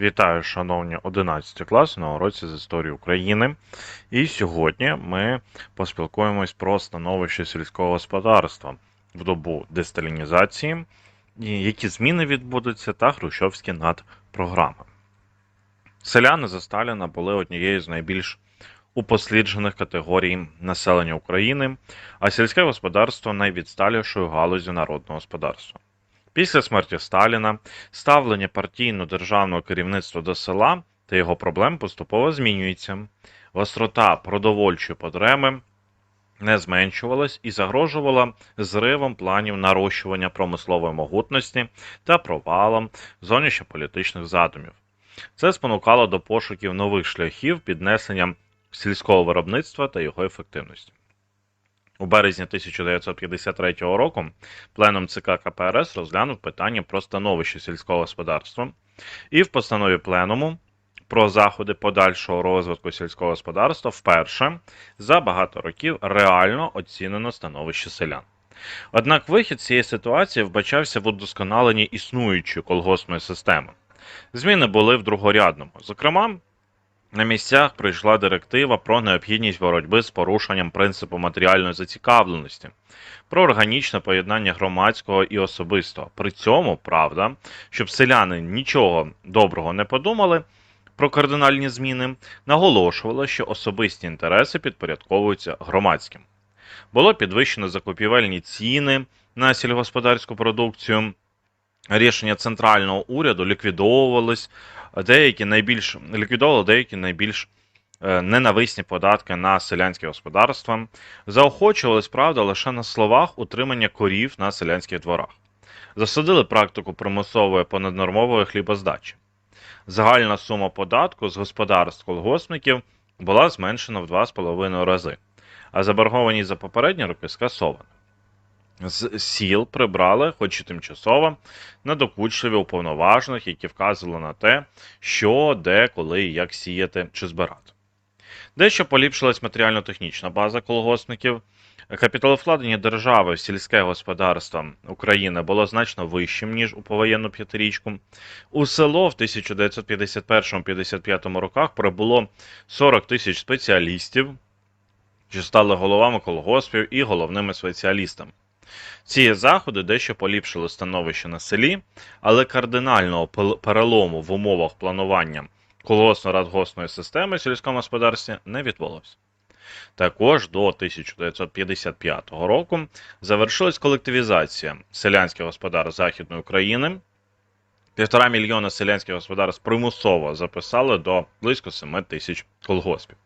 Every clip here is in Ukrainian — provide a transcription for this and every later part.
Вітаю, шановні 11 класи на уроці з історії України. І сьогодні ми поспілкуємось про становище сільського господарства в добу десталінізації, які зміни відбудуться, та хрущовські надпрограми. Селяни за Сталіна були однією з найбільш упосліджених категорій населення України, а сільське господарство найвідсталішою галузю народного господарства. Після смерті Сталіна ставлення партійно-державного керівництва до села та його проблем поступово змінюється. Гострота продовольчої потреби не зменшувалась і загрожувала зривом планів нарощування промислової могутності та провалом зовнішньополітичних задумів. Це спонукало до пошуків нових шляхів піднесення сільського виробництва та його ефективності. У березні 1953 року пленум ЦК КПРС розглянув питання про становище сільського господарства і в постанові пленуму про заходи подальшого розвитку сільського господарства вперше за багато років реально оцінено становище селян. Однак вихід цієї ситуації вбачався в удосконаленні існуючої колгоспної системи. Зміни були в другорядному. Зокрема, на місцях прийшла директива про необхідність боротьби з порушенням принципу матеріальної зацікавленості, про органічне поєднання громадського і особистого. При цьому, правда, щоб селяни нічого доброго не подумали про кардинальні зміни, наголошувало, що особисті інтереси підпорядковуються громадським. Було підвищено закупівельні ціни на сільгосподарську продукцію. Рішення центрального уряду ліквідовувались, деякі найбільш ліквідовували деякі найбільш е, ненависні податки на селянське господарство, заохочувались, правда, лише на словах утримання корів на селянських дворах, засудили практику примусової понаднормової хлібоздачі. Загальна сума податку з господарств колгоспників була зменшена в 2,5 рази, а заборгованість за попередні роки скасована. З сіл прибрали, хоч і тимчасово, надокучливі уповноважених, які вказували на те, що, де, коли і як сіяти чи збирати. Дещо поліпшилась матеріально-технічна база колгоспників. Капіталовкладення держави в сільське господарство України було значно вищим, ніж у повоєнну п'ятирічку. У село в 1951-55 роках прибуло 40 тисяч спеціалістів, що стали головами колгоспів і головними спеціалістами. Ці заходи дещо поліпшили становище на селі, але кардинального перелому в умовах планування колгосно-радгосної системи в сільському не відбулося. Також до 1955 року завершилась колективізація селянських господарств Західної України. Півтора мільйона селянських господарств примусово записали до близько 7 тисяч колгоспів.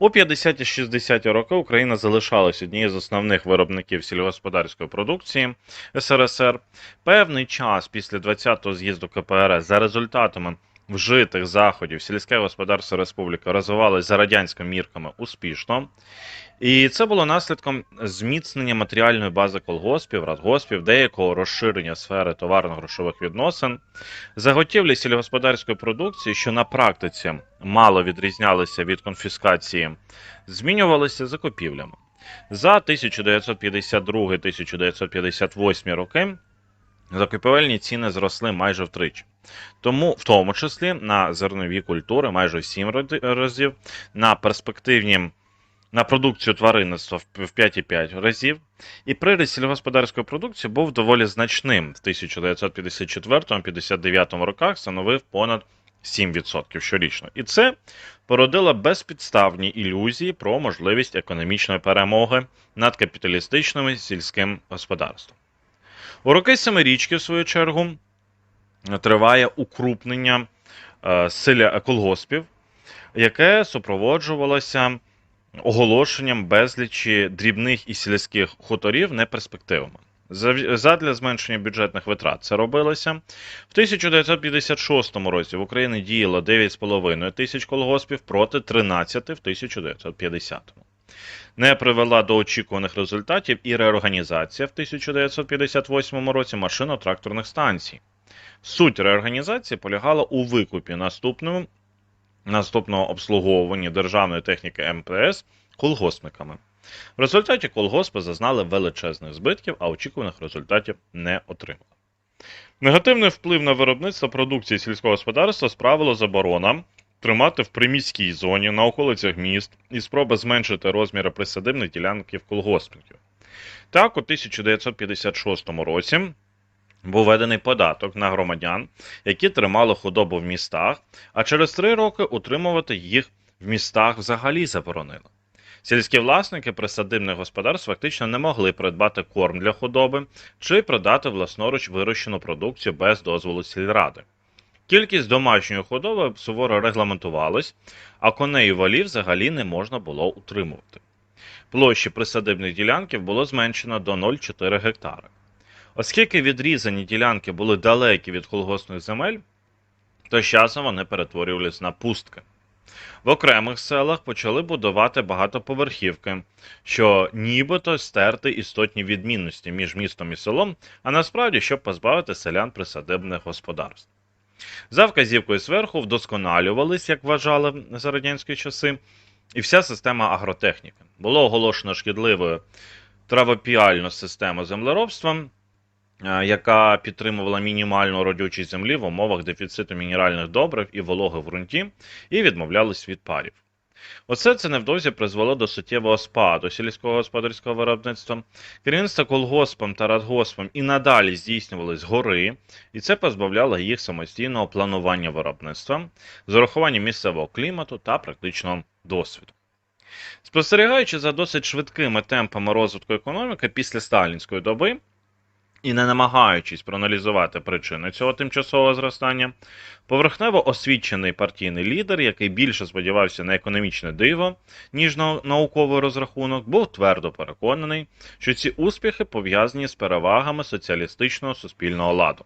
У 50-60-ті роки Україна залишалась однією з основних виробників сільгосподарської продукції СРСР. Певний час після 20-го з'їзду КПРС за результатами вжитих заходів сільське господарство республіки розвивалося за радянськими мірками успішно. І це було наслідком зміцнення матеріальної бази колгоспів, радгоспів, деякого розширення сфери товарно-грошових відносин, заготівлі сільгосподарської продукції, що на практиці мало відрізнялися від конфіскації, змінювалися закупівлями. За 1952-1958 роки закупівельні ціни зросли майже втричі. Тому, в тому числі, на зернові культури майже в 7 разів, на перспективні на продукцію тваринництва в 5,5 разів, і приріст сільськогосподарської продукції був доволі значним. В 1954-59 роках становив понад 7% щорічно. І це породило безпідставні ілюзії про можливість економічної перемоги над капіталістичним сільським господарством. У роки Семирічки, в свою чергу, триває укрупнення е, селя колгоспів, яке супроводжувалося оголошенням безлічі дрібних і сільських хуторів неперспективами. Задля зменшення бюджетних витрат це робилося. В 1956 році в Україні діяло 9,5 тисяч колгоспів проти 13 в 1950. Не привела до очікуваних результатів і реорганізація в 1958 році машино-тракторних станцій. Суть реорганізації полягала у викупі наступного наступного обслуговування державної техніки МПС колгоспниками. В результаті колгоспи зазнали величезних збитків, а очікуваних результатів не отримали. Негативний вплив на виробництво продукції сільського господарства справила заборона тримати в приміській зоні на околицях міст і спроба зменшити розміри присадибних ділянків колгоспників. Так, у 1956 році був введений податок на громадян, які тримали худобу в містах, а через три роки утримувати їх в містах взагалі заборонили. Сільські власники присадибних господарств фактично не могли придбати корм для худоби чи продати власноруч вирощену продукцію без дозволу сільради. Кількість домашньої худоби суворо регламентувалась, а коней і волів взагалі не можна було утримувати. Площі присадибних ділянків було зменшено до 0,4 гектара. Оскільки відрізані ділянки були далекі від колгоспних земель, то з часом вони перетворювалися на пустки. В окремих селах почали будувати багатоповерхівки, що нібито стерти істотні відмінності між містом і селом, а насправді щоб позбавити селян присадибних господарств. За вказівкою зверху вдосконалювались, як вважали за радянські часи, і вся система агротехніки. Було оголошено шкідливою травопіальну систему землеробства, яка підтримувала мінімальну родючість землі в умовах дефіциту мінеральних добрив і вологи в ґрунті, і відмовлялись від парів. Оце це невдовзі призвело до суттєвого спаду сільського господарського виробництва. Керівництво колгоспом та радгоспом і надалі здійснювали згори, і це позбавляло їх самостійного планування виробництва з урахуванням місцевого клімату та практичного досвіду. Спостерігаючи за досить швидкими темпами розвитку економіки після сталінської доби, і не намагаючись проаналізувати причини цього тимчасового зростання, поверхнево освічений партійний лідер, який більше сподівався на економічне диво, ніж на науковий розрахунок, був твердо переконаний, що ці успіхи пов'язані з перевагами соціалістичного суспільного ладу.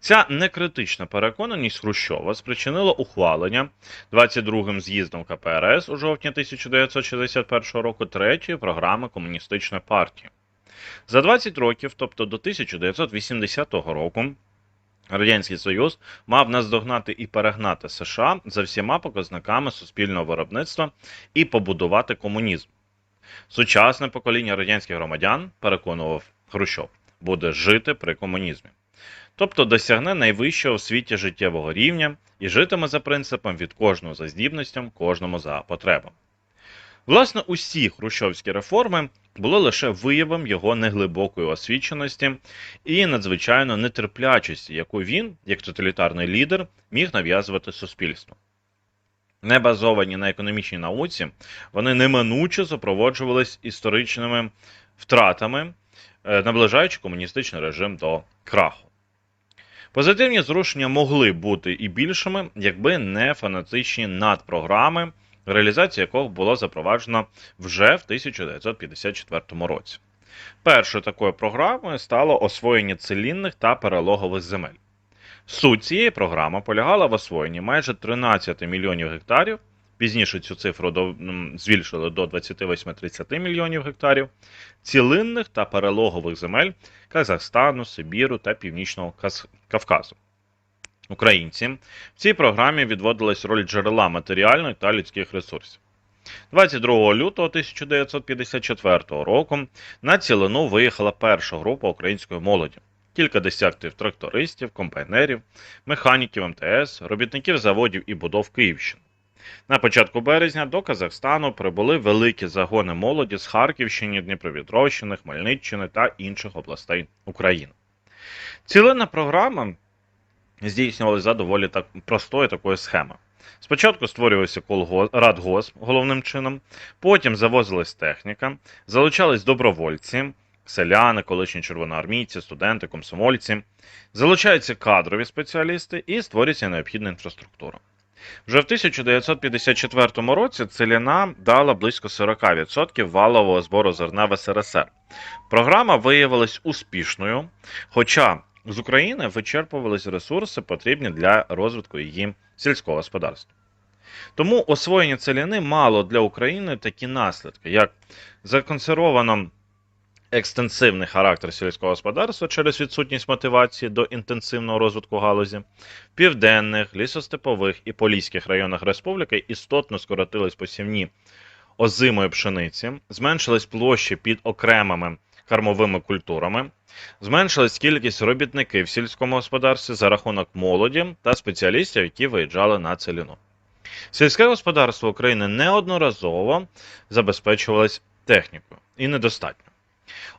Ця некритична переконаність Хрущова спричинила ухвалення 22-м з'їздом КПРС у жовтні 1961 року третьої програми комуністичної партії. За 20 років, тобто до 1980 року, Радянський Союз мав наздогнати і перегнати США за всіма показниками суспільного виробництва і побудувати комунізм. Сучасне покоління радянських громадян, переконував Хрущов, буде жити при комунізмі. Тобто досягне найвищого в світі життєвого рівня і житиме за принципом від кожного за здібностям, кожному за потребам. Власне, усі хрущовські реформи були лише виявом його неглибокої освіченості і надзвичайно нетерплячості, яку він, як тоталітарний лідер, міг нав'язувати суспільству. Не базовані на економічній науці, вони неминуче супроводжувались історичними втратами, е, наближаючи комуністичний режим до краху. Позитивні зрушення могли бути і більшими, якби не фанатичні надпрограми, реалізація яких була запроваджена вже в 1954 році. Першою такою програмою стало освоєння целінних та перелогових земель. Суть цієї програми полягала в освоєнні майже 13 мільйонів гектарів. Пізніше цю цифру до, збільшили до 28-30 мільйонів гектарів цілинних та перелогових земель Казахстану, Сибіру та Північного Кавказу. Українці в цій програмі відводилась роль джерела матеріальних та людських ресурсів. 22 лютого 1954 року на цілину виїхала перша група української молоді. Кілька десятків трактористів, комбайнерів, механіків МТС, робітників заводів і будов Київщини. На початку березня до Казахстану прибули великі загони молоді з Харківщини, Дніпропетровщини, Хмельниччини та інших областей України. Цілина програма здійснювалася за доволі так простою такою схемою. Спочатку створювався радгосп головним чином, потім завозилась техніка, залучались добровольці, селяни, колишні червоноармійці, студенти, комсомольці, залучаються кадрові спеціалісти і створюється необхідна інфраструктура. Вже в 1954 році целіна дала близько 40% валового збору зерна в СРСР. Програма виявилась успішною, хоча з України вичерпувались ресурси, потрібні для розвитку її сільського господарства. Тому освоєння целіни мало для України такі наслідки, як законсервовано екстенсивний характер сільського господарства через відсутність мотивації до інтенсивного розвитку галузі, в південних, лісостепових і поліських районах республіки істотно скоротились посівні озимої пшениці, зменшились площі під окремими кормовими культурами, зменшилась кількість робітників в сільському господарстві за рахунок молоді та спеціалістів, які виїжджали на целину. Сільське господарство України неодноразово забезпечувалось технікою і недостатньо.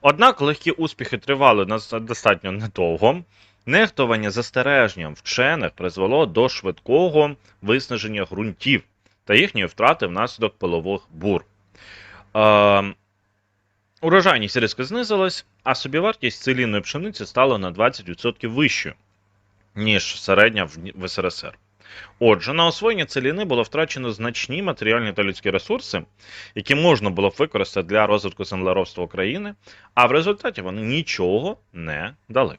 Однак легкі успіхи тривали достатньо недовго. Нехтування застереженням вчених призвело до швидкого виснаження ґрунтів та їхньої втрати внаслідок пилових бур. Е, урожайність різко знизилась, а собівартість целінної пшениці стала на 20% вищою, ніж середня в СРСР. Отже, на освоєння целіни було втрачено значні матеріальні та людські ресурси, які можна було б використати для розвитку землеробства України, а в результаті вони нічого не дали.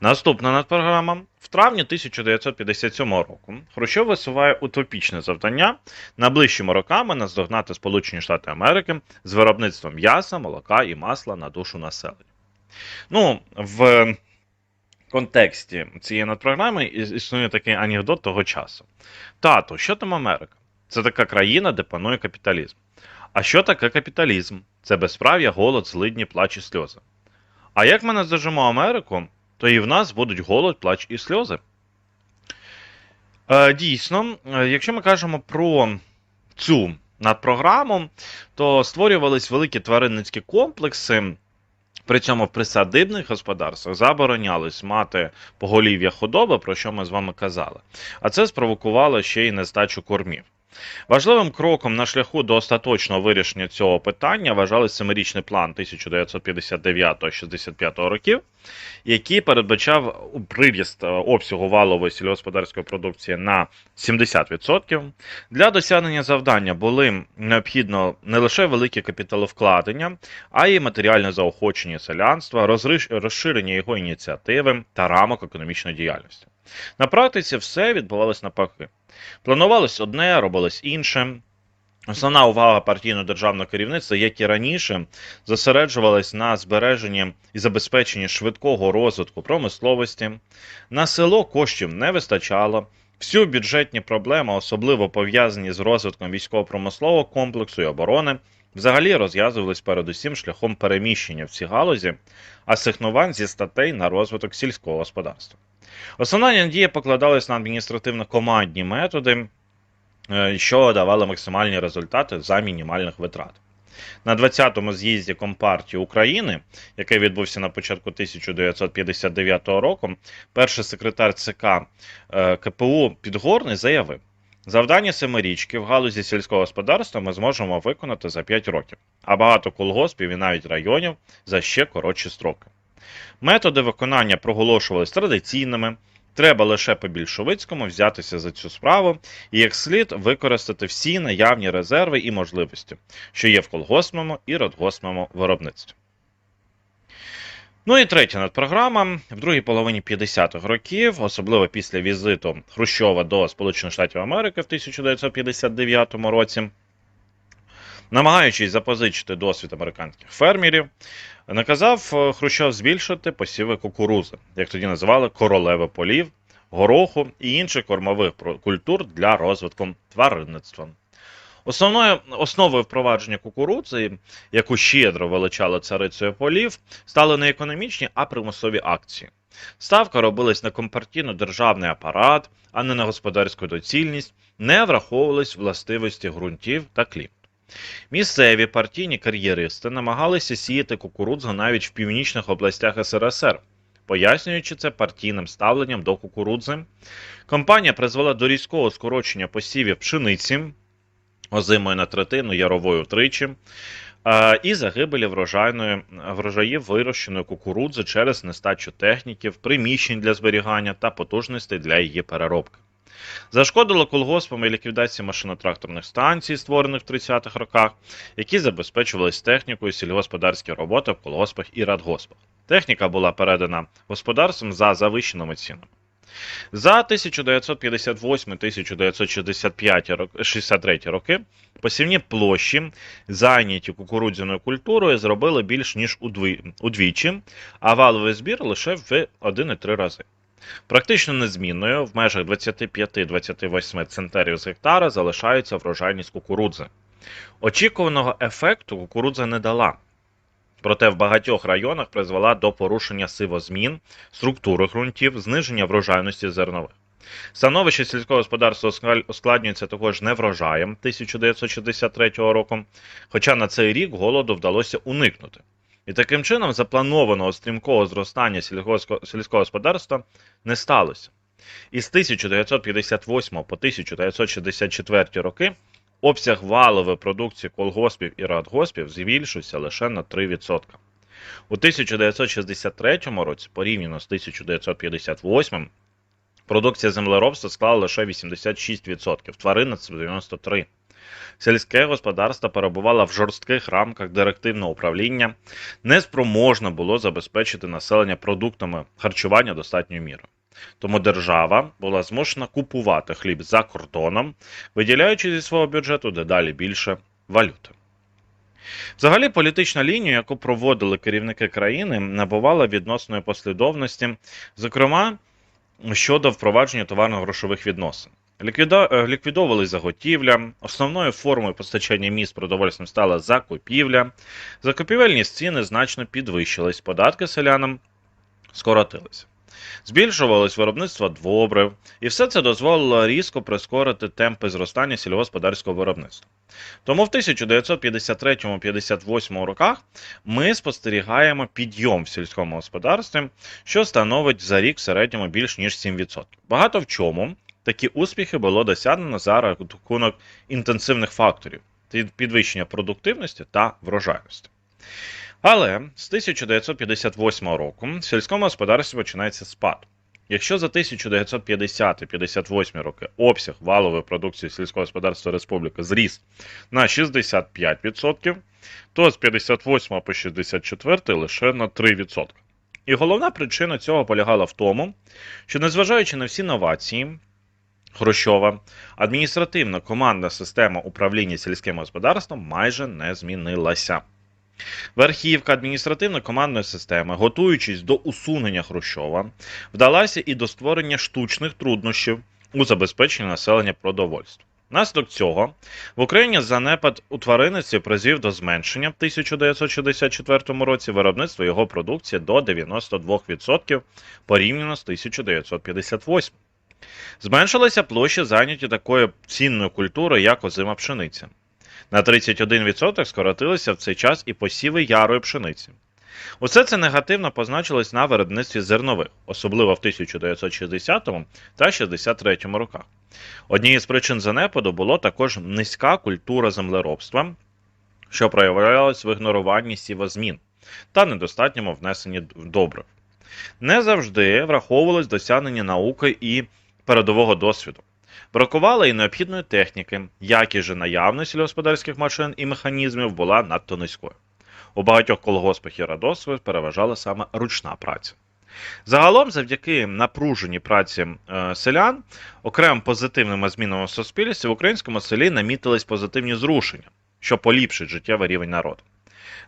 Наступна надпрограма. В травні 1957 року Хрущов висуває утопічне завдання найближчими роками наздогнати Сполучені Штати Америки з виробництвом м'яса, молока і масла на душу населення. Ну, в контексті цієї надпрограми існує такий анекдот того часу. Тато, що там Америка? Це така країна, де панує капіталізм. А що таке капіталізм? Це безправ'я, голод, злидні, плач і сльози. А як ми наздожимо Америку, то і в нас будуть голод, плач і сльози. Е, дійсно, е, якщо ми кажемо про цю надпрограму, то створювались великі тваринницькі комплекси. При цьому в присадибних господарствах заборонялось мати поголів'я худоби, про що ми з вами казали. А це спровокувало ще й нестачу кормів. Важливим кроком на шляху до остаточного вирішення цього питання вважали семирічний план 1959-65 років, який передбачав приріст е, обсягу валової сільськогосподарської продукції на 70%. Для досягнення завдання були необхідно не лише великі капіталовкладення, а й матеріальне заохочення селянства, розширення його ініціативи та рамок економічної діяльності. На практиці все відбувалось навпаки. Планувалось одне, робилось інше. Основна увага партійно-державного керівництва, як і раніше, зосереджувалась на збереженні і забезпеченні швидкого розвитку промисловості. На село коштів не вистачало. Всі бюджетні проблеми, особливо пов'язані з розвитком військово-промислового комплексу і оборони, взагалі розв'язувались передусім шляхом переміщення в ці галузі, асигнувань зі статей на розвиток сільського господарства. Основна надія покладалась на адміністративно-командні методи, е, що давали максимальні результати за мінімальних витрат. На 20-му з'їзді Компартії України, який відбувся на початку 1959 року, перший секретар ЦК е, КПУ Підгорний заявив: завдання семирічки в галузі сільського господарства ми зможемо виконати за 5 років, а багато колгоспів і навіть районів за ще коротші строки. Методи виконання проголошувались традиційними. Треба лише по більшовицькому взятися за цю справу і як слід використати всі наявні резерви і можливості, що є в колгоспному і радгоспному виробництві. Ну і третя надпрограма. В другій половині 50-х років, особливо після візиту Хрущова до Сполучених Штатів Америки в 1959 році, намагаючись запозичити досвід американських фермерів, наказав е, Хрущов збільшити посіви кукурузи, як тоді називали королеви полів, гороху і інших кормових культур для розвитку тваринництва. Основною основою впровадження кукурудзи, яку щедро величали царицею полів, стали не економічні, а примусові акції. Ставка робилась на компартійно-державний апарат, а не на господарську доцільність, не враховувались властивості ґрунтів та клімату. Місцеві партійні кар'єристи намагалися сіяти кукурудзу навіть в північних областях СРСР, пояснюючи це партійним ставленням до кукурудзи. Компанія призвела до різкого скорочення посівів пшениці озимою на третину, яровою втричі, е, і загибелі врожайної врожаїв вирощеної кукурудзи через нестачу техніків, приміщень для зберігання та потужностей для її переробки. Зашкодило колгоспам і ліквідації машино-тракторних станцій, створених в 30-х роках, які забезпечувались технікою сільгосподарські роботи в колгоспах і радгоспах. Техніка була передана господарствам за завищеними цінами. За 1958-1963 роки посівні площі, зайняті кукурудзяною культурою, зробили більш ніж удвічі, а валовий збір лише в 1,3 рази. Практично незмінною в межах 25-28 центнерів з гектара залишається врожайність кукурудзи. Очікуваного ефекту кукурудза не дала. проте в багатьох районах призвела до порушення сивозмін, структури ґрунтів, зниження врожайності зернових. Становище сільського господарства ускладнюється також неврожаєм 1963 року, хоча на цей рік голоду вдалося уникнути. І таким чином запланованого стрімкого зростання сільського господарства не сталося. Із 1958 по 1964 роки обсяг валової продукції колгоспів і радгоспів збільшився лише на 3%. У 1963 році, порівняно з 1958, продукція землеробства склала лише 86%, тваринництво 93%. Сільське господарство перебувало в жорстких рамках директивного управління, неспроможно було забезпечити населення продуктами харчування достатньою мірою. Тому держава була змушена купувати хліб за кордоном, виділяючи зі свого бюджету дедалі більше валюти. Взагалі, політична лінія, яку проводили керівники країни, набувала відносної послідовності, зокрема щодо впровадження товарно-грошових відносин. Е, Ліквідовували заготівля, основною формою постачання міст продовольством стала закупівля, закупівельні ціни значно підвищились, податки селянам скоротилися. Збільшувалось виробництво добрив, і все це дозволило різко прискорити темпи зростання сільськогосподарського виробництва. Тому в 1953-58 роках ми спостерігаємо підйом в сільському господарстві, що становить за рік в середньому більш ніж 7%. Багато в чому такі успіхи було досягнено за рахунок інтенсивних факторів підвищення продуктивності та врожайності. Але з 1958 року сільському господарстві починається спад. Якщо за 1950-58 роки обсяг валової продукції сільського господарства республіки зріс на 65%, то з 58 по 64 лише на 3%. І головна причина цього полягала в тому, що незважаючи на всі новації, Хрущова, адміністративна командна система управління сільським господарством майже не змінилася. Верхівка адміністративно-командної системи, готуючись до усунення Хрущова, вдалася і до створення штучних труднощів у забезпеченні населення продовольством. Внаслідок цього в Україні занепад у тваринництві призвів до зменшення в 1964 році виробництва його продукції до 92% порівняно з 1958. Зменшилася площа зайняті такою цінною культурою, як озима пшениця. На 31% скоротилися в цей час і посіви ярої пшениці. Усе це негативно позначилось на виробництві зернових, особливо в 1960 та 63 роках. Однією з причин занепаду було також низька культура землеробства, що проявлялась в ігноруванні сівозмін та недостатньому внесенні добрив. Не завжди враховувалось досягнення науки і передового досвіду. Бракувало і необхідної техніки, якість же наявність сільськогосподарських машин і механізмів була надто низькою. У багатьох колгоспах і радосвів переважала саме ручна праця. Загалом, завдяки напруженій праці е, селян, окремим позитивними змінами в суспільстві в українському селі намітились позитивні зрушення, що поліпшить життєвий рівень народу.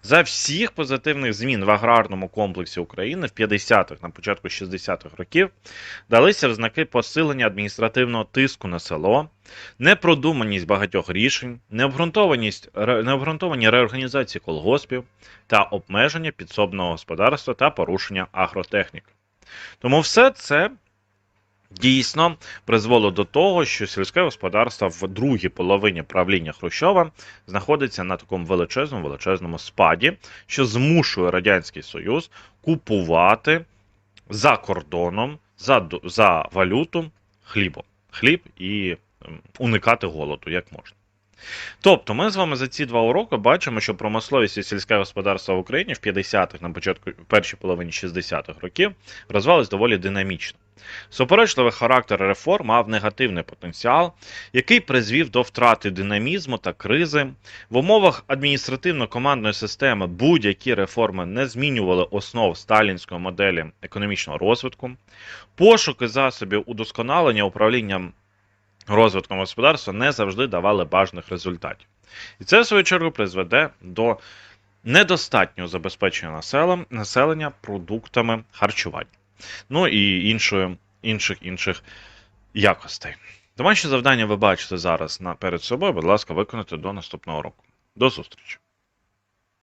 За всіх позитивних змін в аграрному комплексі України в 50-х, на початку 60-х років далися взнаки посилення адміністративного тиску на село, непродуманість багатьох рішень, необґрунтованість необґрунтовані реорганізації колгоспів та обмеження підсобного господарства та порушення агротехніки. Тому все це дійсно призвело до того, що сільське господарство в другій половині правління Хрущова знаходиться на такому величезному величезному спаді, що змушує Радянський Союз купувати за кордоном за, за валюту хлібом. Хліб і уникати голоду як можна. Тобто, ми з вами за ці два уроки бачимо, що промисловість і сільське господарство в Україні в 50-х, на початку першій половині 60-х років розвивалось доволі динамічно. Суперечливий характер реформ мав негативний потенціал, який призвів до втрати динамізму та кризи. В умовах адміністративно-командної системи будь-які реформи не змінювали основ сталінської моделі економічного розвитку. Пошуки засобів удосконалення управлінням розвитком господарства не завжди давали бажаних результатів. І це, в свою чергу, призведе до недостатнього забезпечення населення продуктами харчування. Ну і іншою, інших інших якостей. Домашнє завдання ви бачите зараз на, перед собою. Будь ласка, виконайте до наступного року. До зустрічі!